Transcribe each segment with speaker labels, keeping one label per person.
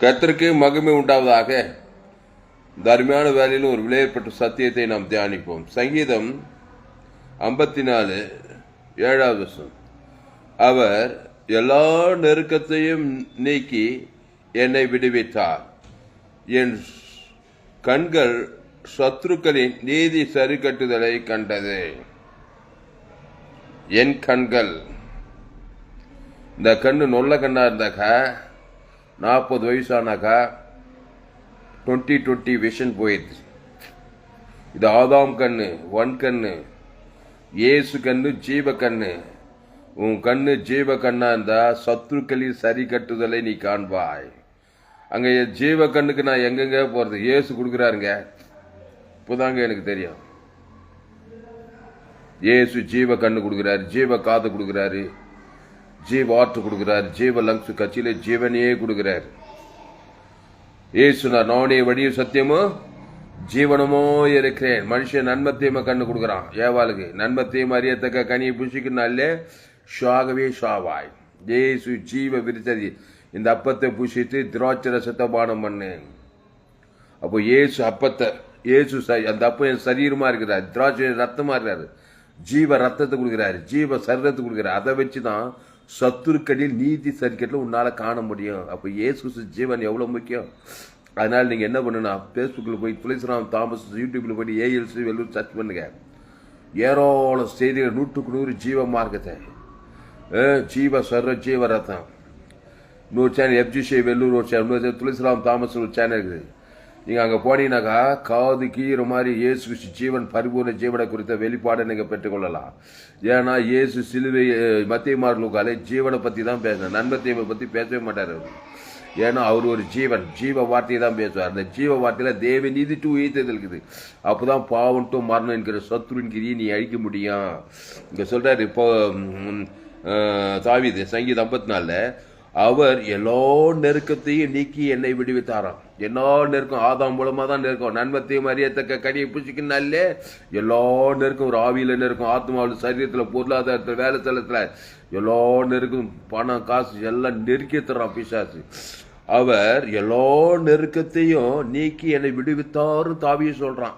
Speaker 1: கத்திற்கு மகிமை உண்டாவதாக. தர்மியான வேலையில் வேலையிலும் ஒரு விளையப்பட்ட சத்தியத்தை நாம் தியானிப்போம். சங்கீதம் ஐம்பத்தி நாலு ஏழாவது வருஷம் அவர் எல்லா நெருக்கத்தையும் நீக்கி என்னை விடுவித்தார் என் கண்கள் சத்ருக்களின் நீதி சரிக்கட்டுதலை கண்டது. என் கண்கள். இந்த கண்ணு நொல்ல கண்ணா இருந்தாக்கா நாற்பது வயசானாக்கா டுவெண்ட்டி டுவெண்ட்டி விஷன் போயிடுச்சு. இது ஆதாம் கண்ணு ஒன் கண்ணு ஏசு கண்ணு ஜீவ கண்ணு. உன் கண்ணு ஜீவ கண்ணா இருந்தா சத்துருக்களில் சரி கட்டுதலை நீ காண்பாய். அங்க ஜீவ கண்ணுக்கு நான் எங்கெங்க போறது? ஏசு கொடுக்குறாருங்க. இப்போதாங்க எனக்கு தெரியும். ஏசு ஜீவ கண்ணு கொடுக்குறாரு ஜீவ காது கொடுக்குறாரு. ஜீவ ஆற்று கொடுக்குறாரு ஜீவ லங்ஸ் கட்சியில ஜீவனையே கொடுக்குறாரு. ஏசுனா நான் நானே வழியும் சத்தியமும் ஜீவனமோ இருக்கிறேன். மனுஷன் நன்மத்தையுமா கண்ணு கொடுக்குறான். ஏவாளுக்கு நன்மத்தையும் அறியத்தக்க கனியை புஷிக்கினாலே ஷாகவே ஷாவாய் ஏசு ஜீவ விரித்ததி. இந்த அப்பத்தை புஷித்து திராட்சை ரசத்தை பானம் பண்ணு அப்போ ஏசு அப்பத்தை ஏசு அந்த அப்பம் என் சரீரமா இருக்கிறார். திராட்சை ரத்தமா இருக்கிறாரு. ஜீவ ரத்தத்தை கொடுக்குறாரு. ஜீவ சரீரத்தை கொடுக்குறாரு. அதை வச்சு தான் சத்துருக்கடியில் நீதி சரிக்கட்டில் உன்னால் காண முடியும். அப்போ ஏசு ஜீவன் எவ்வளோ முக்கியம்? அதனால் நீங்கள் என்ன பண்ணுன்னா ஃபேஸ்புக்கில் போய் துளசிராம் தாமஸ் யூடியூப்பில் போய் ஏஎல்சி வெள்ளூர் சர்ச் பண்ணுங்க. ஏராளம் செய்திகள் நூற்றுக்கு நூறு ஜீவ மார்க்கத்தை. ஜீவ சர்வ ஜீவ ரத்தம். இன்னொரு சேனல் எஃப்ஜிஷே வெள்ளூர் ஒரு சேனல் இன்னொரு துளசிராம் தாமஸ் ஒரு சேனல் இருக்குது நீங்கள் அங்கே போனீங்கன்னாக்கா காது கீற மாதிரி இயேசு ஜீவன் பரிபூர்ண ஜீவனை குறித்த வெளிப்பாடை நீங்கள் பெற்றுக்கொள்ளலாம். ஏன்னா இயேசு சிலுவை மத்திய மார்லுக்காலே ஜீவனை பற்றி தான் பேசுகிறேன் நன்மத்தியமை பற்றி பேசவே மாட்டார் அவர். ஏன்னா அவர் ஒரு ஜீவன். ஜீவ வார்த்தையை தான் பேசுவார். அந்த ஜீவ வார்த்தையில் தேவ நீதி டூ ஈத்தது இருக்குது அப்போதான் பாவம் டு மரணம் என்கிற சத்ருவின் கிரியை நீ அழிக்க முடியும். இங்கே சொல்றாரு இப்போ தாவிது சங்கீத சங்கீதம் ஐம்பத்தி நாலில் அவர் எல்லா நெருக்கத்தையும் நீக்கி என்னை விடுவித்தாராம். எல்லா நெருக்கம் ஆதாம் மூலமா தான் நெருக்கம் நன்மத்தையும் அறியத்தக்க கடியை பிடிச்சிக்கினாலே எல்லா நெருக்கம் ஒரு ஆவியில் நெருக்கம் ஆத்மாவில் சரீரத்தில் பொருளாதாரத்தில் வேலை தளத்தில் எல்லா நெருக்கம் பணம் காசு எல்லாம் நெருக்கி தர்றான் பிசாசு. அவர் எல்லா நெருக்கத்தையும் நீக்கி என்னை விடுவித்தாரு தாவிய சொல்கிறான்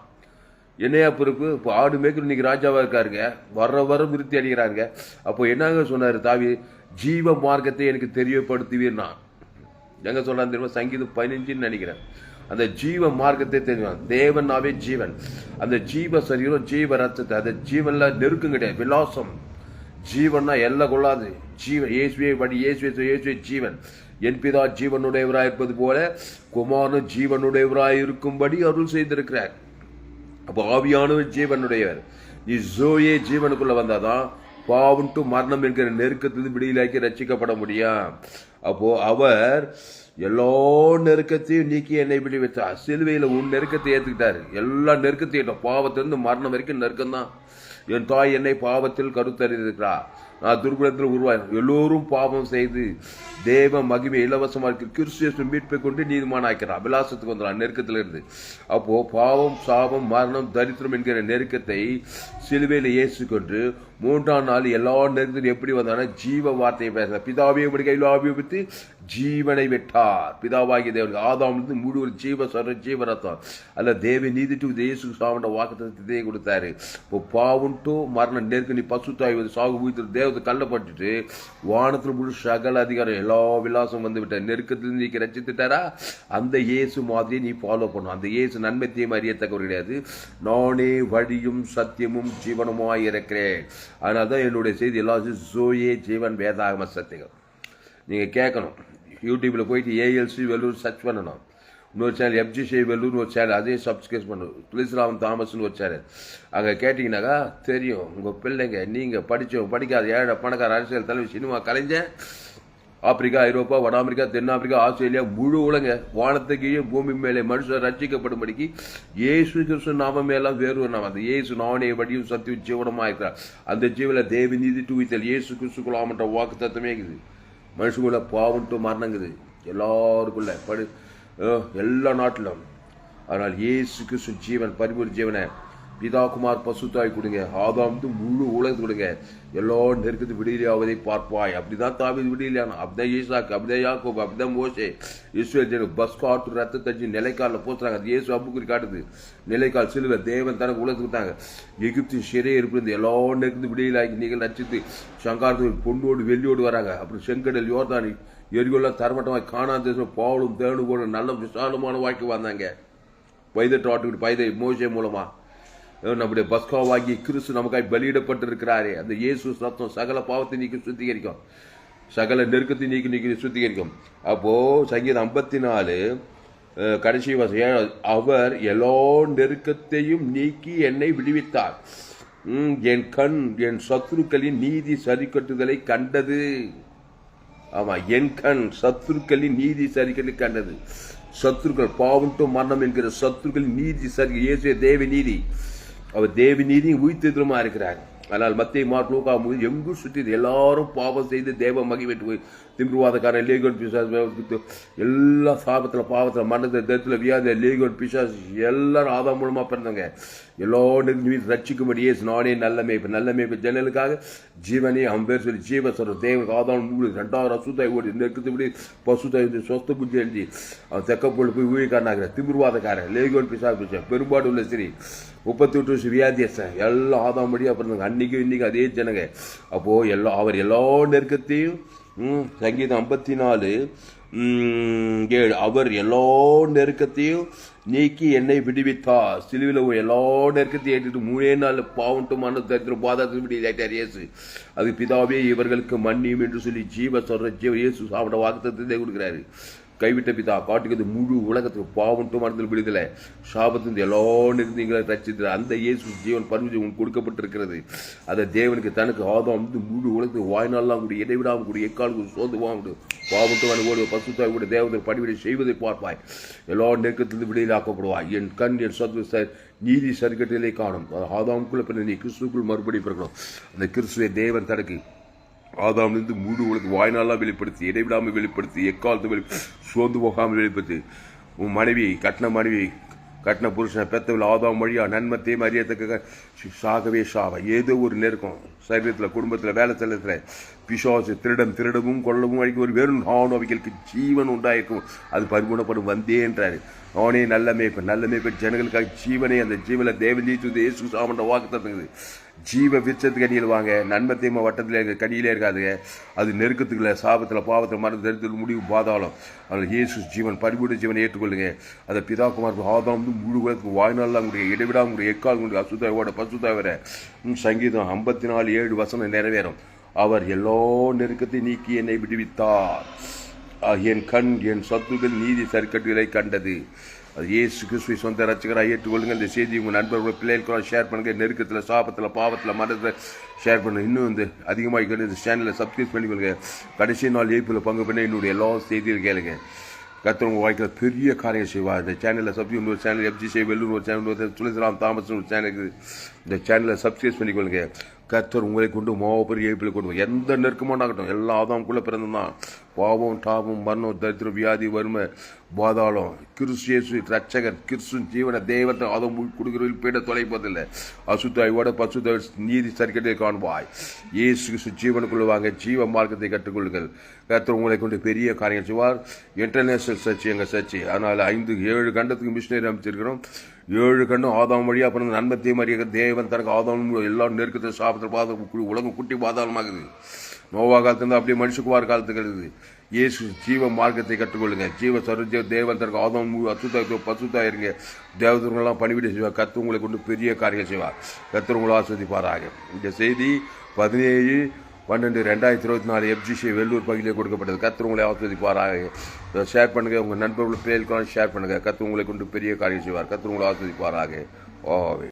Speaker 1: என்னையா பொறுப்பு? இப்போ ஆடு மேய்க்கணும் இன்னைக்கு ராஜாவாக இருக்காருங்க. வர வர விருத்தி அடிக்கிறாருங்க அப்போ என்னங்க சொன்னார் தாவி? ஜீவ மார்க்கத்தை எனக்கு தெரியப்படுத்துவீர்னா. எங்க சொல்றாரு தெரியுமா? சங்கீதம் பதினஞ்சுன்னு நினைக்கிறேன். அந்த ஜீவ மார்க்கத்தை தெரியும்? தேவனாவே ஜீவன். அந்த ஜீவ சரீரம் ஜீவ ரத்தத்தை அந்த ஜீவன்ல நெருக்கம் கிடையாது. விலாசம். ஜீவன்னா எல்லாம் கொள்ளாது. ஜீவன் இயேசுவே வடி இயேசுவே இயேசுவே ஜீவன். என் பிதா ஜீவனுடையவராக இருப்பது போல குமாரன் ஜீவனுடையவராய் இருக்கும்படி அருள் செய்திருக்கிறார். அப்போ ஆவியானவர் ஜீவனுடையவர். நீ ஜோயே ஜீவனுக்குள்ள வந்தாதான் பாவம் டு மரணம் என்கிற நெருக்கத்திலிருந்து விடுதலாக்கி ரசிக்கப்பட முடியும். அப்போ அவர் எல்லா நெருக்கத்தையும் நீக்கி என்னை விடுவித்தார். சிலுவையில் உன் நெருக்கத்தை ஏற்றுக்கிட்டாரு எல்லா நெருக்கத்தையும் பாவத்திலிருந்து மரணம் வரைக்கும் நெருக்கம் தான் என் தாய் என்னை பாவத்தில் கருத்தறிந்திருக்கிறா நான் துர்குணத்தில் உருவாய் எல்லோரும் பாவம் செய்து தேவ மகிமை இலவசமாக இருக்கிற கிறிஸ்து மீட்பை கொண்டு நீதிமானாக்கிறான் அபிலாசத்துக்கு வந்துடான் நெருக்கத்தில் இருந்து அப்போது பாவம் சாபம் மரணம் தரித்திரம் என்கிற நெருக்கத்தை சிலுவையில் ஏசிக்கொண்டு மூன்றாம் நாள் எல்லா நெருக்கத்திலும் எப்படி வந்தானா? ஜீவ வார்த்தையை பேசுற பிதாவே இப்படி கையில் ஆபியபித்து ஜீவனை விட்டார். பிதாவாகிய தேவனுக்கு ஆதாமிலிருந்து முழு ஒரு ஜீவ சொல்ற ஜீவ ரத்தம். அல்ல தேவ நீதிட்டு டு சாமண்ட வாக்கத்தை இதே கொடுத்தாரு. இப்போ பாவுன்ட்டு மரண நெருக்க நீ பசு தாய் சாகு ஊத்து தேவத்தை கள்ளப்பட்டுட்டு வானத்தில் முழு சகல அதிகாரம் எல்லா விலாசம் வந்து விட்டார் நெருக்கத்தில் நீ ரச்சித்துட்டாரா அந்த இயேசு மாதிரி நீ ஃபாலோ பண்ணும் அந்த இயேசு நன்மைத்தையும் அறியத்தக்கவர் கிடையாது. நானே வழியும் சத்தியமும் ஜீவனமாய் இருக்கிறேன். அதனால தான் என்னுடைய செய்தி எல்லாம் ஜோயே ஜீவன் வேதாகம சத்தியங்கள். நீங்கள் கேட்கணும். யூடியூப்பில் போயிட்டு ஏஎல்சி வெல்லூர் சர்ச் பண்ணணும். இன்னொரு சேனல் எஃப்ஜிசி வெல்லூர்னு ஒரு சேனல் அதையும் சப்ஸ்கிரைப் பண்ணணும். துளசிராமன் தாமஸ்னு ஒரு சேனல் அங்கே கேட்டிங்கனாக்கா தெரியும். உங்கள் பிள்ளைங்க நீங்கள் படித்தவங்க படிக்காத ஏழை பணக்கார அரசியல் தலைவர் சினிமா கலைஞன் ஆப்பிரிக்கா ஐரோப்பா வட அமெரிக்கா தென்னாப்பிரிக்கா ஆஸ்திரேலியா முழு உலக வானத்துக்கு பூமி மேலே மனுஷன் ரட்சிக்கப்படும்படிக்கு இயேசு கிறிஸ்து நாம மேலாம் வேறு ஒரு அந்த இயேசு நானே வடியும் சத்தியம் ஜீவனமாக இருக்கிறார். அந்த ஜீவில தேவி நீதி டூவித்தல் இயேசு கிறிஸ்துக்குள்ளாமன்ற வாக்கு தத்துவமே இருக்குது. மனுஷங்குள்ள பாவம் மரணங்குது. எல்லாருக்குள்ள படு எல்லா நாட்டிலும். அதனால் இயேசு கிறிஸ்து ஜீவன் பரிபூர் ஜீவனை பிதாகுமார் பசுத்தாய் கொடுங்க. ஆதாம் வந்து முழு உலகத்து கொடுங்க. எல்லா நெருக்கத்து விடுதலையாவதை பார்ப்பாய். அப்படிதான் தாவி விடுதலையான அப்படிதான் ஈசாக்கு அப்படிதான் யாக்கோப் அப்படிதான் மோசே. இஸ்ரேல் ஜனங்க பஸ் காட்டு ரத்த தச்சு நிலைக்காலில் போச்சுறாங்க அது இயேசு அப்புக்குறி காட்டுது. நிலைக்கால் சிலுவை தேவன் தனக்கு உலகத்து கொடுத்தாங்க. எகிப்து சிறை இருப்பிருந்து எல்லா நெருக்கத்து விடுதலாக்கி நீங்கள் நச்சுத்து சங்காரத்து பொண்ணோடு வெள்ளியோடு வராங்க. அப்புறம் செங்கடல் யோர்தானி எரிகொல்லாம் தரமட்டமாய் காணாத பாவலும் தேனு கூட நல்ல விசாலமான வாழ்க்கை வந்தாங்க வைதட்டு ஆட்டுக்கிட்டு பைதை மோசே மூலமாக நம்முடைய பஸ்காவாகி கிறிஸ்து நமக்காய் பலியிடப்பட்டிருக்கிறாரே. அந்த இயேசு சத்தம் சகல பாவத்தை நீக்கி சுத்திகரிக்கும். சகல நெருக்கத்தை நீக்கி நீக்கி சுத்திகரிக்கும். அப்போது சங்கீதம் ஐம்பத்தி நாலு கடைசி வசனம் அவர் எல்லா நெருக்கத்தையும் நீக்கி என்னை விடுவித்தார். என் கண் என் சத்துருக்களின் நீதி சரிக்கட்டுதலை கண்டது. ஆமாம் என் கண் சத்துருக்களின் நீதி சரிக்கட்டு கண்டது. சத்துருக்கள் பாவம் டு மரணம் என்கிற சத்துருக்களின் நீதி சரி இயேசு தேவ நீதி. அவர் தேவி நீதி உயிர்த்தெதிரமா இருக்கிறார். ஆனால் மத்திய மார்க் லூக்கா எங்கும் சுற்றி எல்லாரும் பாவம் செய்து தேவ மகிழ்விட்டு போய் திமிர்வாதக்காரன் லேகோன் பிசாஸ் எல்லா சாபத்தில் பாவத்தில் மரணத்துல தத்தில் வியாதி லேகோன் பிசாஸ் எல்லாரும் ஆதாம் மூலமாக பிறந்தவங்க. எல்லோரும் நீ ரட்சிக்கும்படி இயேசு நானே நல்ல மேய்ப்பு நல்ல மேய்ப்பு ஜன்னலுக்காக ஜீவனே அவன் பேர் சொல்லி ஜீவ சொல்ற தேவனுக்கு ஆதாம் மூணு ரெண்டாவது அசுத்தாய் ஓடி நெருக்கத்தை விட. பசுத்தாய் சொஸ்த புத்தி எழுதி. அவன் தெக்கப்போல் போய் ஊழிக்காரனாகிற திமிர்வாதக்காரன் லேகோன் பிசாஸ் பிசா பெரும்பாடு உள்ள சரி முப்பத்தி எட்டு வருஷம் வியாதியஸ்தன் எல்லாம் ஆதாம் படியா பிறந்தாங்க அன்னைக்கு இன்னைக்கு அதே ஜனங்க. அப்போது எல்லா அவர் எல்லா நெருக்கத்தையும் சங்கீதம் ஐம்பத்தி நாலு ஏழு அவர் எல்லா நெருக்கத்தையும் நீக்கி என்னை விடுவித்தார். சிலுவையில் ஒரு எல்லா நெருக்கத்தையும் ஏற்றிட்டு மூணே நாள் பாவட்டும் மன தரித்திரம் பாதாத்து விடுவித்தார் இயேசு. அது பிதாவே இவர்களுக்கு மன்னியும் என்று சொல்லி ஜீவ சொல்ற ஜீவ இயேசு சாப்பிட வாக்குத்தத்தை கொடுக்குறாரு. கைவிட்ட பிதா காட்டுகிறது முழு உலகத்துக்கு பாவம் மனதில் விடுதலை. சாபத்தின் எல்லா நிறுத்தங்களை ரச்சித்து அந்த இயேசு ஜீவன் பரிசு உங்களுக்கு கொடுக்கப்பட்டிருக்கிறது. அதை தேவனுக்கு தனக்கு ஆதாம் வந்து முழு உலகத்துக்கு வாய்நாள்லாம் கூட இடைவிடாமல் கூட எக்காலுக்கு சோர்ந்து வாங்க பாவட்டும் ஓடு பசுத்தாய் கூட தேவதை படிவிடை செய்வதை பார்ப்பாய். எல்லா நெருக்கத்திலிருந்து விடுதலாக்கப்படுவாய் என் கண் என் சத்து சார் நீதி சரிக்கட்டிலே காணும். ஆதாமுக்குள்ளே பின்ன நீ கிறிஸ்துக்குள் மறுபடி பிறக்கணும். அந்த கிறிஸ்துவை தேவன் தனக்கு ஆதாமிலிருந்து முழு உலகத்து வாய்நாளாக வெளிப்படுத்தி இடைவிடாமல் வெளிப்படுத்தி எக்காலத்து வெளி சோர்ந்து போகாமல் வெளிப்படுத்தி. உன் மனைவி கட்டின மனைவி கட்டின புருஷனை பெத்தவில் ஆதாம் வழியாக நன்மத்தையும் அறியத்தக்க சாகவே சாவ. ஏதோ ஒரு நெருக்கம். சரீரத்தில் குடும்பத்தில் வேலை செல்லத்தில் பிசாசு திருடம் திருடவும் கொள்ளவும் அழிக்க ஒரு வெறும் நான் அவைகளுக்கு ஜீவன் உண்டாயிருக்கும். அது பரிபூர்ணப்படும். வந்தே என்றார். அவனே நல்ல மேய்ப்பு நல்ல மேய்ப்பு ஜனங்களுக்காக ஜீவனே அந்த ஜீவனை தேவதீத்து இயேசு சாமண்ட வாக்கு தந்துக்குது ஜீவ விருட்சத்துக்கு அடியில் வாங்க. நன்மத்தையும் வட்டத்தில் இருக்க கடியிலே இருக்காதுங்க. அது நெருக்கத்துக்குள்ள சாபத்தில் பாவத்தில் மருந்து தரித்தில் முடிவு பாதாளம். அதில் இயேசு ஜீவன் பரிபூட ஜீவனை ஏற்றுக்கொள்ளுங்க. அதை பிதாகுமார் ஆதாம் வந்து முழு உலகத்துக்கு வாழ்நாள் உடைய இடைவிடாம உடைய எக்கால் உடைய அசுத்தாவோட பசுத்தா சங்கீதம் ஐம்பத்தி நாலு ஏழு வசனம் நிறைவேறும். அவர் எல்லோ நெருக்கத்தை நீக்கி என்னை விடுவித்தார். என் கண் என் சொத்துக்கள் நீதி சரிக்கட்டுகளை கண்டது. அது ஏசு கிறிஸ்துவை சொந்த ரசிகராக ஏற்றுக்கொள்ளுங்கள். இந்த செய்தி உங்கள் நண்பர்கள் பிள்ளைகளுக்கு ஷேர் பண்ணுங்க நெருக்கத்தில் சாபத்தில் பாவத்தில் மரத்தில் ஷேர் பண்ணுங்க இன்னும் வந்து அதிகமாக இந்த சேனலை சப்ஸ்கிரைப் பண்ணிக்கொள்ளுங்க கடைசி நாள் ஏப்பில் பங்கு பண்ண என்னுடைய எல்லா செய்தியும் கேளுங்க. கத்தர் உங்கள் வாழ்க்கையில் பெரிய காரியம் செய்வார். இந்த சேனலில் சப்ஸ்கிரைப் ஒரு சேனல் எஃப்ஜி சே வெள்ளூர் ஒரு சேனல் துளசிராம் தாமஸ் ஒரு சேனல் இருக்குது. இந்த சேனலை சப்ஸ்கிரைப் பண்ணிக்கொள்ளுங்க. கத்தர் உங்களை கொண்டு மாவப்பெரிய ஏப்பில் கொண்டு எந்த எந்த நெருக்கமானாகட்டும் எல்லா ஆதாமுக்குள்ளே பிறந்தான் பாவம் டாபம் மரணம் தரித்திரம் வியாதி வறுமை பாதாளம். கிறிஸ்து ரட்சகர் கிறிஸ்து ஜீவன தெய்வத்தை ஆதம் கொடுக்கிறவர்கள் பீட தொலைப்பதில்லை. அசுத்தாயோட பசுத்தாய் நீதி சரிக்கட்டை காண்பாய். இயேசு கிறிஸ்து ஜீவனுக்குள்ள வாங்க ஜீவ மார்க்கத்தை கற்றுக்கொள்ளுங்கள். கர்த்தர் உங்களை கொண்டு பெரிய காரியம் செய்வார். இன்டர்நேஷனல் சர்ச் எங்கள் சர்ச்சு அதனால் ஐந்து ஏழு கண்டத்துக்கு மிஷினரி அமைச்சிருக்கிறோம் ஏழு கண்ணும் ஆதாம் வழியாக பிறந்த நன்மத்தையும் மறிய தேவன் தனக்கு ஆதாம் எல்லாம் நெருக்கத்தை சாப்பிட்டு பாதம் உலகம் குட்டி பாதாளமாகுது நோவா காலத்துலேருந்து அப்படியே மனுஷக்குவார் காலத்துக்கு இருக்குது இயேசு ஜீவ மார்க்கத்தை கற்றுக்கொள்ளுங்க. ஜீவ சருஜ தேவன் தனக்கு ஆதம் அசுத்தா பசுத்தா இருங்க. தேவதர்களெல்லாம் பணிவிட செய்வார். கத்து உங்களை கொண்டு பெரிய காரியம் செய்வார். கத்து உங்களை ஆஸ்வதிப்பாராக. இந்த செய்தி பதினேழு பன்னெண்டு ரெண்டாயிரத்தி இருபத்தி நாலு எஃப்ஜிசி வெள்ளூர் பகுதியில் கொடுக்கப்பட்டது. கத்து உங்களை ஆஸ்வதிப்பாராக ஷேர் பண்ணுங்கள் உங்கள் நண்பர்கள் பிள்ளைகளுக்கெல்லாம் ஷேர் பண்ணுங்கள் கத்து உங்களை கொண்டு பெரிய காரியம் செய்வார். கத்து உங்களை ஆஸ்வதிப்பாராக ஓவே